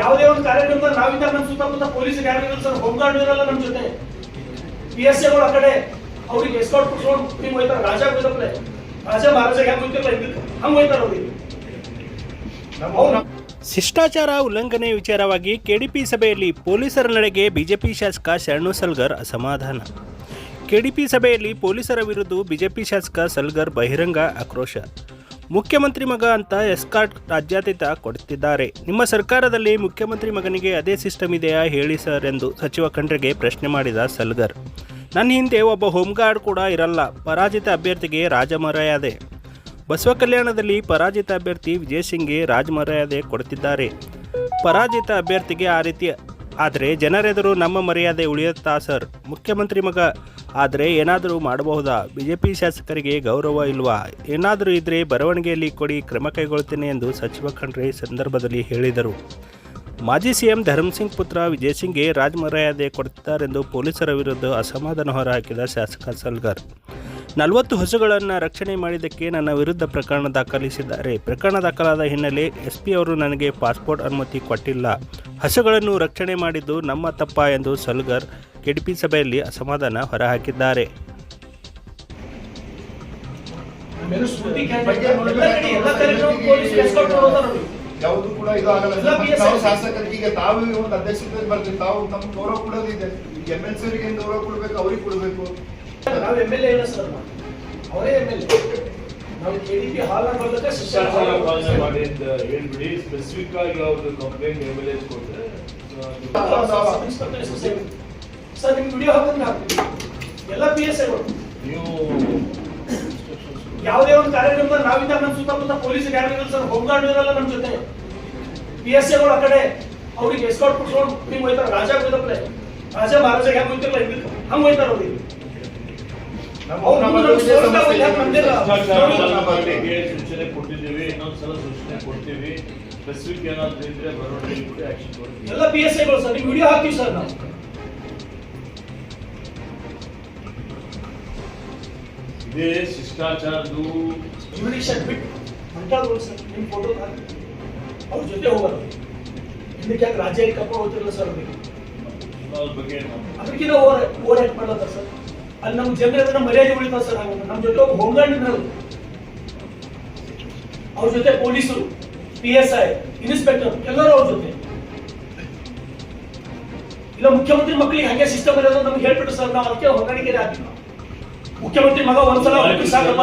ಯಾವುದೇ ಒಂದು ಕಾರ್ಯಕ್ರಮ ನಾವಿದ್ದ ನಮ್ಮ ಸುತ್ತಮುತ್ತ ಪೊಲೀಸ್ ಯಾರು ಇರಲ್ಲ ಸರ್ ಹೋಮ್ಗಾರ್ಡ್ ಇರಲ್ಲ ನಮ್ಮ ಜೊತೆ. ಪಿ ಎಸ್ ಎಗಳು ಆ ಕಡೆ ಅವ್ರಿಗೆ ಎಸ್ಕೌಟ್ ಕೊಟ್ಕೊಂಡು ಹಿಂಗ್ ಹೋಯ್ತಾರ. ರಾಜ ಹೋಯ್ತಪ್ಲೆ. ರಾಜ ಮಹಾರಾಜ ಹೆಂಗ್ ಹೋಯ್ತಿರಲ್ಲ ಹಂಗ್ ಹೋಯ್ತಾರ ಅವ್ರಿಗೆ ಅವ್ರು ಶಿಷ್ಟಾಚಾರ ಉಲ್ಲಂಘನೆ ವಿಚಾರವಾಗಿ ಕೆಡಿಪಿ ಸಭೆಯಲ್ಲಿ ಪೊಲೀಸರ ನಡೆಗೆ ಬಿಜೆಪಿ ಶಾಸಕ ಶರಣು ಸಲ್ಗರ್ ಅಸಮಾಧಾನ. ಕೆಡಿಪಿ ಸಭೆಯಲ್ಲಿ ಪೊಲೀಸರ ವಿರುದ್ಧ ಬಿಜೆಪಿ ಶಾಸಕ ಸಲ್ಗರ್ ಬಹಿರಂಗ ಆಕ್ರೋಶ. ಮುಖ್ಯಮಂತ್ರಿ ಮಗ ಅಂತ ಎಸ್ಕಾರ್ಟ್ ರಾಜ್ಯಾತೀತ ಕೊಡುತ್ತಿದ್ದಾರೆ ನಿಮ್ಮ ಸರ್ಕಾರದಲ್ಲಿ ಮುಖ್ಯಮಂತ್ರಿ ಮಗನಿಗೆ ಅದೇ ಸಿಸ್ಟಮ್ ಇದೆಯಾ ಹೇಳಿ ಸರ್ ಎಂದು ಸಚಿವ ಖಂಡ್ರೆಗೆ ಪ್ರಶ್ನೆ ಮಾಡಿದ ಸಲ್ಗರ್. ನನ್ನ ಹಿಂದೆ ಒಬ್ಬ ಹೋಮ್ಗಾರ್ಡ್ ಕೂಡ ಇರಲ್ಲ, ಪರಾಜಿತ ಅಭ್ಯರ್ಥಿಗೆ ರಾಜಮರ್ಯಾದೆ. ಬಸವ ಕಲ್ಯಾಣದಲ್ಲಿ ಪರಾಜಿತ ಅಭ್ಯರ್ಥಿ ವಿಜಯ್ ಸಿಂಗ್ಗೆ ರಾಜಮರ್ಯಾದೆ ಕೊಡುತ್ತಿದ್ದಾರೆ ಪರಾಜಿತ ಅಭ್ಯರ್ಥಿಗೆ ಆ ರೀತಿ ಆದರೆ ಜನರೆದುರು ನಮ್ಮ ಮರ್ಯಾದೆ ಉಳಿಯುತ್ತಾ, ಸರ್? ಮುಖ್ಯಮಂತ್ರಿ ಮಗ, ಆದರೆ ಏನಾದರೂ ಮಾಡಬಹುದಾ? ಬಿಜೆಪಿ ಶಾಸಕರಿಗೆ ಗೌರವ ಇಲ್ವಾ? ಏನಾದರೂ ಇದ್ರೆ ಬರವಣಿಗೆಯಲ್ಲಿ ಕೊಡಿ, ಕ್ರಮ ಕೈಗೊಳ್ತೇನೆ ಎಂದು ಸಚಿವ ಖಂಡ್ರೆ ಸಂದರ್ಭದಲ್ಲಿ ಹೇಳಿದರು. ಮಾಜಿ ಸಿಎಂ ಧರ್ಮಸಿಂಗ್ ಪುತ್ರ ವಿಜಯ್ ಸಿಂಗ್ಗೆ ರಾಜಮರ್ಯಾದೆ ಕೊಡುತ್ತಾರೆಂದು ಪೊಲೀಸರ ವಿರುದ್ಧ ಅಸಮಾಧಾನ ಹೊರಹಾಕಿದ ಶಾಸಕ ಸಲ್ಗರ್. ನಲವತ್ತು ಹಸುಗಳನ್ನು ರಕ್ಷಣೆ ಮಾಡಿದ್ದಕ್ಕೆ ನನ್ನ ವಿರುದ್ಧ ಪ್ರಕರಣ ದಾಖಲಿಸಿದ್ದಾರೆ. ಪ್ರಕರಣ ದಾಖಲಾದ ಹಿನ್ನೆಲೆ ಎಸ್ ಪಿ ಅವರು ನನಗೆ ಪಾಸ್ಪೋರ್ಟ್ ಅನುಮತಿ ಕೊಟ್ಟಿಲ್ಲ. ಹಸುಗಳನ್ನು ರಕ್ಷಣೆ ಮಾಡಿದ್ದು ನಮ್ಮ ತಪ್ಪ ಎಂದು ಸಲ್ಗರ್ ಕೆಡಿಪಿ ಸಭೆಯಲ್ಲಿ ಅಸಮಾಧಾನ ಹೊರಹಾಕಿದ್ದಾರೆ. ಯಾವುದು ಕೂಡ ಇದು ಆಗಲ್ಲ. ಎಲ್ಲ ಮತ್ತೆ PSI. ನಾವು ಶಾಸಕರಿಗೆ ಈಗ ತಾವು ಒಂದು ಅಧ್ಯಕ್ಷತೆ ಬರ್ತೀವಿ. ತಾವು ತಮ್ಮ ಗೌರವ ಕೊಡೋದಿದೆ ಎಂ ಎಲ್ ಸಿ ಅವರಿಗೆ ಗೌರವ ಕೊಡ್ಬೇಕು? ಅವ್ರಿಗೆ ಕೊಡ್ಬೇಕು. ನಾವು ಎಂ ಎಲ್ ಎ ಸರ್. ಅವರೇ ಎಂ ಎಲ್ ಎ ನಾವು ಕೆ ಡಿ ಪಿ ಹಾಲ್ ಪಾಲನೆ ಮಾಡಿ ಅಂತ ಹೇಳ್ಬಿಡಿ. ಸ್ಪೆಸಿಫಿಕ್ ಆಗಿ ಅವ್ರದ್ದು complaint M L S sir ನಿಮ್ಗೆ ವಿಡಿಯೋ ಹಾಕಿದ್ರೆ ಹಾಕ್ತೀವಿ ಎಲ್ಲ ಪಿ ಎಸ್ ಐಗಳು ನೀವು ಯಾವುದೇ ಒಂದು ಕಾರ್ಯಕ್ರಮ ನಾವಿದ್ದ ನಮ್ಮ ಸುತ್ತಮುತ್ತ ಪೊಲೀಸ್ ಗ್ಯಾರಂಟಿ ಸರ್ ಹೋಮ್ಗಾರ್ಡ್ ಇರಲ್ಲ ನಮ್ಮ ಜೊತೆ ಪಿ ಎಸ್ ಎಗಳು ಆ ಕಡೆ ಅವ್ರಿಗೆ ಎಸ್ಕಾಟ್ ಕೊಟ್ಕೊಂಡು ಹಿಂಗ್ ಹೋಯ್ತಾರ. ರಾಜ ಹೋಯ್ತಪ್ಲೆ ರಾಜ ಮಹಾರಾಜ ಹೆಂಗ್ ಹೋಯ್ತಿರಲ್ಲ ಹಂಗ್ ಹೋಯ್ತಾರ ಅವ್ರಿಗೆ ಸೂಚನೆ ಕೊಟ್ಟಿದ್ದೀವಿ ಇನ್ನೊಂದ್ಸಲ ಸೂಚನೆ ಕೊಡ್ತೀವಿ. ಸ್ಪೆಸಿಫಿಕ್ ಏನಾದ್ರು ಇದ್ರೆ ಬರೋಣ ಕೂಡ ಆಕ್ಷನ್ ಕೊಡ್ತೀವಿ. ಎಲ್ಲ ಪಿ ಎಸ್ ಐಗಳು ಸರ್ ನೀವು ವಿಡಿಯೋ ಹಾಕ್ತೀವಿ ಸರ್ ನಾವು. ಇದೇ ಶಿಷ್ಟಾಚಾರದ್ದು. ಜುಡಿಷಿಯಲ್ ಬಿಟ್ಟು ಮಂಟಾದ್ರು ಸರ್ ನಿಮ್ಮ ಫೋಟೋ ಹಾಕಿ. ಅವ್ರ ಜೊತೆ ಹೋಗೋದು ಇದಕ್ಕೆ ಯಾಕೆ ರಾಜ್ಯ ಕಪ್ಪ ಹೋಗ್ತಿರಲ್ಲ ಸರ್ ಬಗ್ಗೆ ಅದಕ್ಕಿಂತ ಓವರ್ ಓವರ್ ಆಕ್ಟ್ ಮಾಡಲ್ಲ ಸರ್? ಅಲ್ಲಿ ನಮ್ಮ ಜನರ ಮರ್ಯಾದೆ ಉಳಿತಾವ ಸರ್ ನಮ್ಮ ಜೊತೆ ಒಬ್ಬ ಹೋಮ್ಗಾರ್ಡ್ ಇದ್ರಲ್ಲ ಅವ್ರ ಜೊತೆ ಪೊಲೀಸರು ಪಿ ಎಸ್ ಐ ಇನ್ಸ್ಪೆಕ್ಟರ್ ಎಲ್ಲರೂ ಅವ್ರ ಜೊತೆ. ಇಲ್ಲ ಮುಖ್ಯಮಂತ್ರಿ ಮಕ್ಕಳಿಗೆ ಹಾಗೆ ಸಿಸ್ಟಮ್ ಇರೋದು ನಮ್ಗೆ ಹೇಳ್ಬಿಟ್ಟು ಸರ್. ನಾವು ಅದಕ್ಕೆ ಹೊಂದಾಣಿಕೆ ಹಾಕಿ ಮುಖ್ಯಮಂತ್ರಿ ಮಗ ಒಂದ್ಸಲ ಸಾಕಪ್ಪ